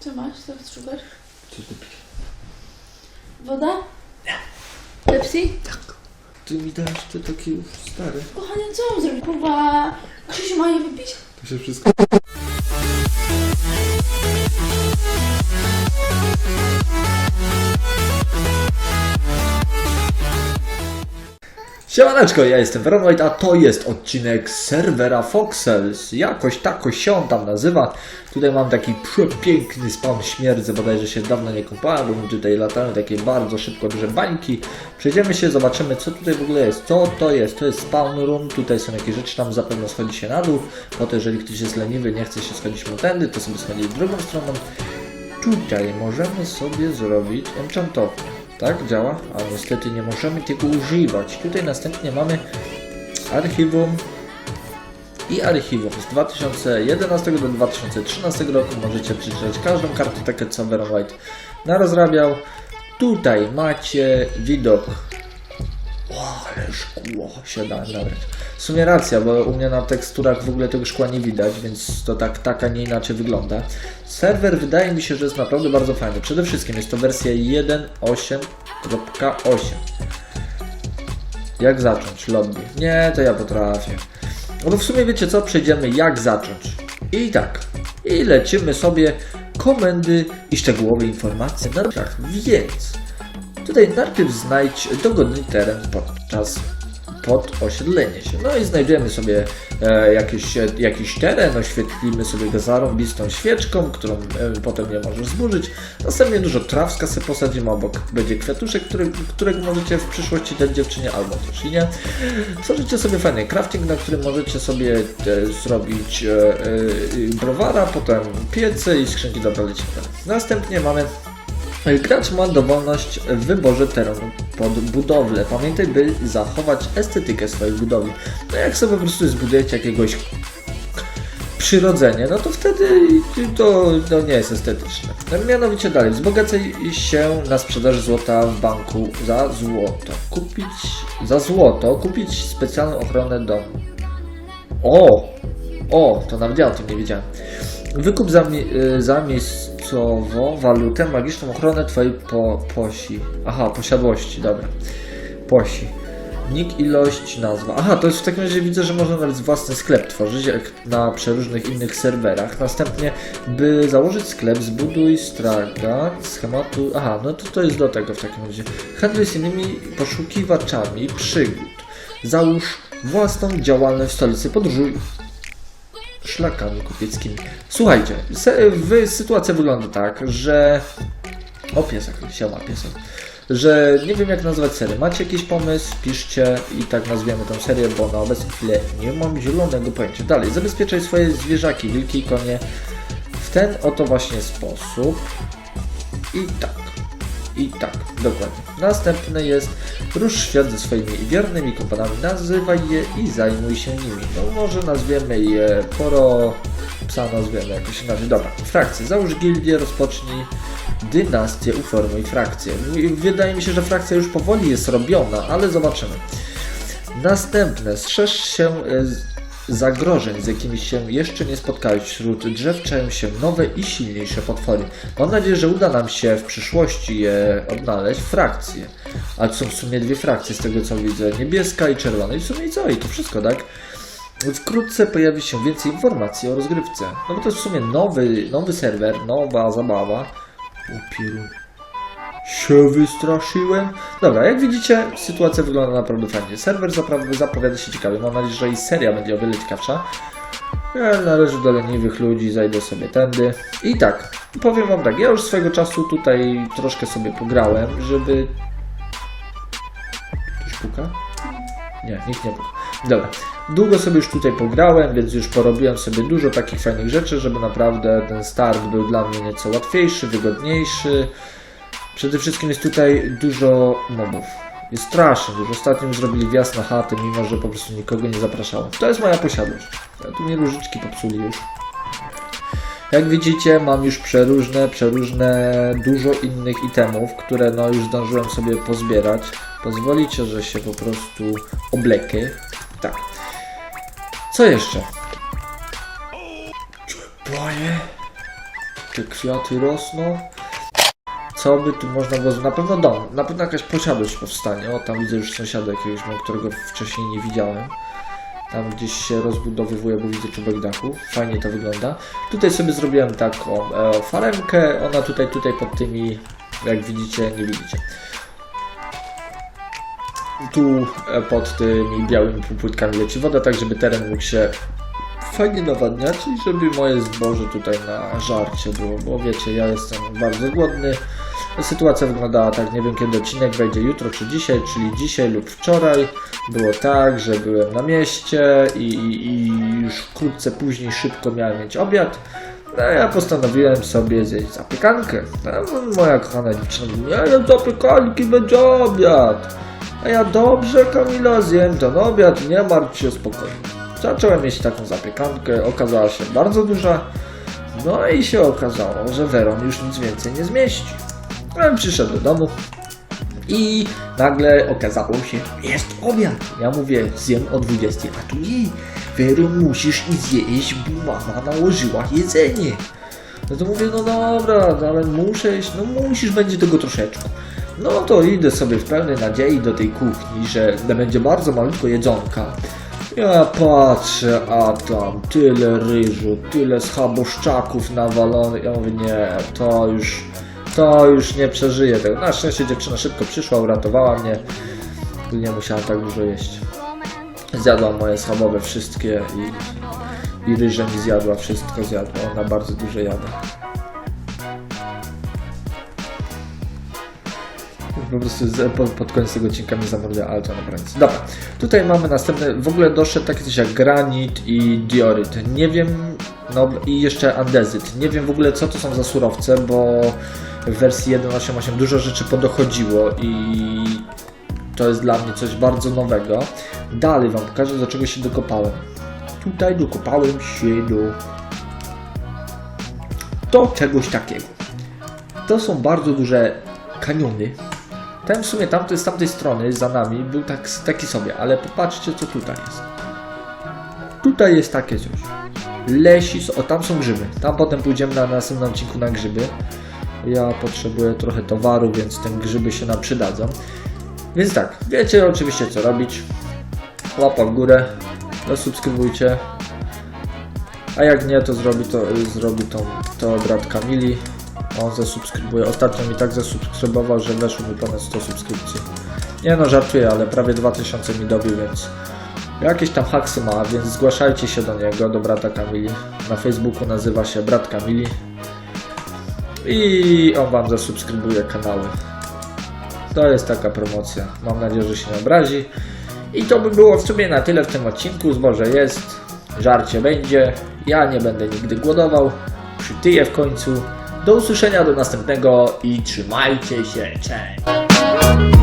Co masz? Co szukasz? Co ty pijesz? Woda? Nie. Pepsi? Ty mi dasz te takie już stare. Kochanie, co mam zrobić? Kurwa, Krzysiu ma je wypić? To się wszystko... Siemaneczko, ja jestem Veronwhite, a to jest odcinek serwera Foxels. Jakoś tako się on tam nazywa. Tutaj mam taki przepiękny spawn śmierdzę, bodajże się dawno nie kąpałem, bo tutaj latają takie bardzo szybko duże bańki. Przejdziemy się, zobaczymy co tutaj w ogóle jest. Co to jest? To jest spawn room, tutaj są jakieś rzeczy, tam zapewne schodzi się na dół, bo to jeżeli ktoś jest leniwy, nie chce się schodzić mu tędy, to sobie schodzi drugą stroną. Tutaj możemy sobie zrobić enchantownię. Tak działa? A niestety nie możemy tego używać. Tutaj następnie mamy archiwum i archiwum z 2011 do 2013 roku. Możecie przeczytać każdą kartotekę, co Veron White narozrabiał. Tutaj macie widok. Szkło się da nabrać. W sumie racja, bo u mnie na teksturach w ogóle tego szkła nie widać, więc to tak, tak a nie inaczej wygląda. Serwer wydaje mi się, że jest naprawdę bardzo fajny. Przede wszystkim jest to wersja 1.8.8. Jak zacząć lobby? Nie, to ja potrafię. No bo w sumie wiecie co? Przejdziemy jak zacząć. I tak. I lecimy sobie komendy i szczegółowe informacje na ruchach. Więc tutaj najpierw znajdź dogodny teren podczas pod osiedlenie się. No i znajdujemy sobie e, jakiś, jakiś teren, oświetlimy sobie go zarąbistą świeczką, którą e, potem nie możesz zburzyć. Następnie dużo trawska sobie posadzimy, obok będzie kwiatuszek, który, którego możecie w przyszłości dać dziewczynie albo też i nie. Tworzycie sobie fajny crafting, na którym możecie sobie e, zrobić e, e, browara, potem piece i skrzynki do palenia. Następnie mamy Gracz ma dowolność w wyborze terenu pod budowlę. Pamiętaj, by zachować estetykę swojej budowli. No jak sobie po prostu zbudujecie jakiegoś przyrodzenie, no to wtedy to, to nie jest estetyczne. Mianowicie dalej, wzbogacaj się na sprzedaż złota w banku za złoto. Kupić za złoto, kupić specjalną ochronę domu. O! O, to nawet ja o tym nie wiedziałem. Wykup za, y, zamiejscowo walutę, magiczną ochronę twojej po, posi. Aha, posiadłości, dobra. Posi. Nick, ilość, nazwa. Aha, to jest w takim razie widzę, że można nawet własny sklep tworzyć, jak na przeróżnych innych serwerach. Następnie, by założyć sklep, zbuduj stragan, schematu. Aha, no to to jest do tego w takim razie. Handluj z innymi poszukiwaczami przygód. Załóż własną działalność w stolicy, podróżuj szlakami kupieckimi. Słuchajcie, se, w, sytuacja wygląda tak, że... O piesek, siema piesek. Że nie wiem jak nazwać serię. Macie jakiś pomysł? Piszcie i tak nazwiemy tę serię, bo na obecną chwilę nie mam zielonego pojęcia. Dalej, zabezpieczaj swoje zwierzaki, wilki i konie w ten oto właśnie sposób. I tak. I tak, dokładnie. Następny jest rusz świat ze swoimi wiernymi kompanami, nazywaj je i zajmuj się nimi. No może nazwiemy je poro, psa nazwiemy jakoś inaczej. Dobra, frakcje. Załóż gildię, rozpocznij dynastię, uformuj frakcję. Wydaje mi się, że frakcja już powoli jest robiona, ale zobaczymy. Następne. Strzeż się e, zagrożeń, z jakimi się jeszcze nie spotkałeś. Wśród drzew czają się nowe i silniejsze potwory. Mam nadzieję, że uda nam się w przyszłości je odnaleźć. Frakcje. A to są w sumie dwie frakcje z tego co widzę. Niebieska i czerwona. I w sumie i co? I to wszystko, tak? Wkrótce pojawi się więcej informacji o rozgrywce. No bo to jest w sumie nowy, nowy serwer, nowa zabawa. Upieru. Się wystraszyłem. Dobra, jak widzicie, sytuacja wygląda naprawdę fajnie. Serwer zapra- zapowiada się ciekawie. Mam nadzieję, że i seria będzie o wiele ciekawsza. Ja należy do leniwych ludzi, zajdę sobie tędy. I tak, powiem wam tak, ja już swego czasu tutaj troszkę sobie pograłem, żeby... Ktoś puka? Nie, nikt nie puka. Dobra, długo sobie już tutaj pograłem, więc już porobiłem sobie dużo takich fajnych rzeczy, żeby naprawdę ten start był dla mnie nieco łatwiejszy, wygodniejszy. Przede wszystkim jest tutaj dużo mobów. Jest strasznie dużo. Ostatnio zrobili wjazd na chaty, mimo że po prostu nikogo nie zapraszałem. To jest moja posiadłość. Ja tu mnie różyczki popsuli już. Jak widzicie, mam już przeróżne, przeróżne, dużo innych itemów, które no już zdążyłem sobie pozbierać. Pozwolicie, że się po prostu oblekę. Tak. Co jeszcze? Boję. te kwiaty rosną. Co by tu można było... Na pewno dom, na pewno jakaś posiadłość powstanie. O, tam widzę już sąsiada jakiegoś mam, którego wcześniej nie widziałem. Tam gdzieś się rozbudowywuje, bo widzę czubek dachu. Fajnie to wygląda. Tutaj sobie zrobiłem taką e, farenkę. Ona tutaj, tutaj pod tymi, jak widzicie, nie widzicie. Tu e, pod tymi białymi płytkami leci woda, tak żeby teren mógł się fajnie nawadniać i żeby moje zboże tutaj na żarcie było, bo wiecie, ja jestem bardzo głodny. Sytuacja wyglądała tak, nie wiem kiedy odcinek wejdzie jutro czy dzisiaj, czyli dzisiaj lub wczoraj. Było tak, że byłem na mieście i, i, już wkrótce później szybko miałem mieć obiad. No ja postanowiłem sobie zjeść zapiekankę. No, moja kochana dziewczyna mówi, nie jem zapiekanki, będzie obiad. A ja dobrze Kamila zjem ten obiad, nie martw się spokojnie. Zacząłem mieć taką zapiekankę, okazała się bardzo duża. No i się okazało, że Weron już nic więcej nie zmieści. I przyszedł do domu i nagle okazało się, jest obiad. Ja mówię, zjem o 20, a tu jej, Weron musisz i zjeść, bo mama nałożyła jedzenie. No to mówię, no dobra, no ale muszę iść, no musisz, będzie tego troszeczkę. No to idę sobie w pełnej nadziei do tej kuchni, że będzie bardzo malutko jedzonka. Ja patrzę, a tam tyle ryżu, tyle schaboszczaków nawalonych. Ja mówię, nie, to już, to już nie przeżyję tego. Na szczęście dziewczyna szybko przyszła, uratowała mnie. Nie musiałam tak dużo jeść. Zjadła moje schabowe wszystkie i, i ryże mi zjadła, wszystko zjadła. Ona bardzo dużo jada. po prostu z, pod, pod koniec tego odcinka mnie zamorduje, ale to na granicy. Dobra, tutaj mamy następne, w ogóle doszedł takie coś jak granit i dioryt. Nie wiem, no i jeszcze andezyt. Nie wiem w ogóle co to są za surowce, bo w wersji 1.8.8 dużo rzeczy podochodziło i to jest dla mnie coś bardzo nowego. Dalej Wam pokażę, do czego się dokopałem. Tutaj dokopałem się do do czegoś takiego. To są bardzo duże kaniony, ten w sumie tamty z tamtej strony, za nami, był tak, taki sobie, ale popatrzcie co tutaj jest. Tutaj jest takie coś. Lesis, o tam są grzyby. Tam potem pójdziemy na następnym odcinku na grzyby. Ja potrzebuję trochę towaru, więc te grzyby się nam przydadzą. Więc tak, wiecie oczywiście co robić. Łapa w górę, zasubskrybujcie. A jak nie, to zrobi to, zrobi to, to brat Kamili. On zasubskrybuje. Ostatnio mi tak zasubskrybował, że weszło mi ponad 100 subskrypcji. Nie no, żartuję, ale prawie 2000 mi dobił, więc jakieś tam haksy ma, więc zgłaszajcie się do niego, do brata Kamili. Na Facebooku nazywa się brat Kamili. I on wam zasubskrybuje kanały. To jest taka promocja. Mam nadzieję, że się nie obrazi. I to by było w sumie na tyle w tym odcinku. Zboże jest, żarcie będzie. Ja nie będę nigdy głodował. Przytyję w końcu. Do usłyszenia do następnego i trzymajcie się. Cześć!